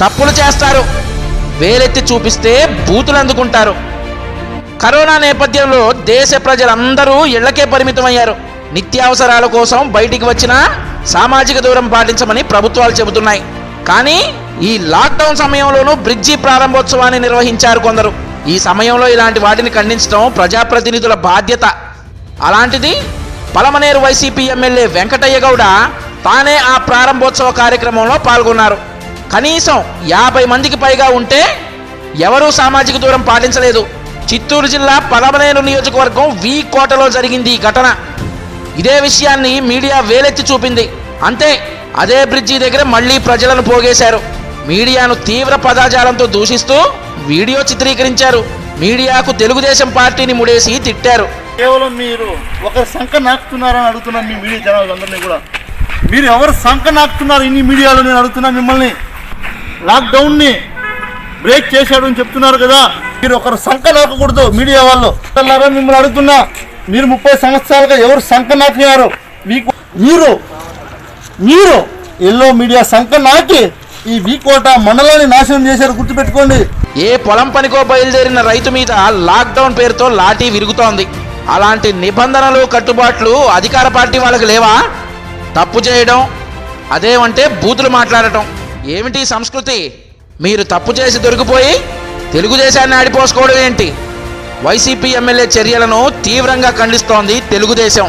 తప్పులు చేస్తారు. వేలెత్తి చూపిస్తే బూతులు అందుకుంటారు. కరోనా నేపథ్యంలో దేశ ప్రజలందరూ ఇళ్ళకే పరిమితమయ్యారు. నిత్యావసరాల కోసం బయటికి వచ్చినా సామాజిక దూరం పాటించమని ప్రభుత్వాలు చెబుతున్నాయి. కానీ ఈ లాక్డౌన్ సమయంలోనూ బ్రిడ్జి ప్రారంభోత్సవాన్ని నిర్వహించారు కొందరు. ఈ సమయంలో ఇలాంటి వాటిని ఖండించడం ప్రజాప్రతినిధుల బాధ్యత. అలాంటిది Palamaneru Y C P M L A Venkataiah Gowda తానే ఆ ప్రారంభోత్సవ కార్యక్రమంలో పాల్గొన్నారు. కనీసం యాభై మందికి పైగా ఉంటే ఎవరూ సామాజిక దూరం పాటించలేదు. చిత్తూరు జిల్లా పలమనేరు నియోజకవర్గం వి కోటలో జరిగింది ఈ ఘటన. ఇదే విషయాన్ని మీడియా వేలెత్తి చూపింది. అంతే అదే బ్రిడ్జి దగ్గర మళ్ళీ ప్రజలను పోగేశారు. మీడియాను తీవ్ర పదాజాలంతో దూషిస్తూ వీడియో చిత్రీకరించారు. మీడియాకు తెలుగుదేశం పార్టీని ముడేసి తిట్టారు. కేవలం మీరు ఒకరి సంఖ నాకుతున్నారని అడుగుతున్నాను మీ మీడియా జనాలందరినీ కూడా. మీరు ఎవరు సంఖ నాకుతున్నారు ఇన్ని మీడియాలో నేను అడుగుతున్నా మిమ్మల్ని. లాక్డౌన్ని బ్రేక్ చేశాడు అని చెప్తున్నారు కదా. మీరు ఒకరు సంఖ నాకకూడదు మీడియా వాళ్ళు. మిమ్మల్ని అడుగుతున్నా మీరు ముప్పై సంవత్సరాలుగా ఎవరు సంఖ నాకినారు? మీకు మీరు మీరు ఎల్లో మీడియా సంఖ నాకి ఈ వీకోట మండలాన్ని నాశనం చేశారు గుర్తుపెట్టుకోండి. ఏ పొలం పనికో బయలుదేరిన రైతు మీద లాక్డౌన్ పేరుతో లాఠీ విరుగుతోంది. అలాంటి నిబంధనలు కట్టుబాట్లు అధికార పార్టీ వాళ్ళకి లేవా? తప్పు చేయడం అదేమంటే బూతులు మాట్లాడటం. ఏమిటి సంస్కృతి? మీరు తప్పు చేసి దొరికిపోయి తెలుగుదేశాన్ని ఆడిపోసుకోవడం ఏంటి? వైసీపీ ఎమ్మెల్యే చర్యలను తీవ్రంగా ఖండిస్తోంది తెలుగుదేశం.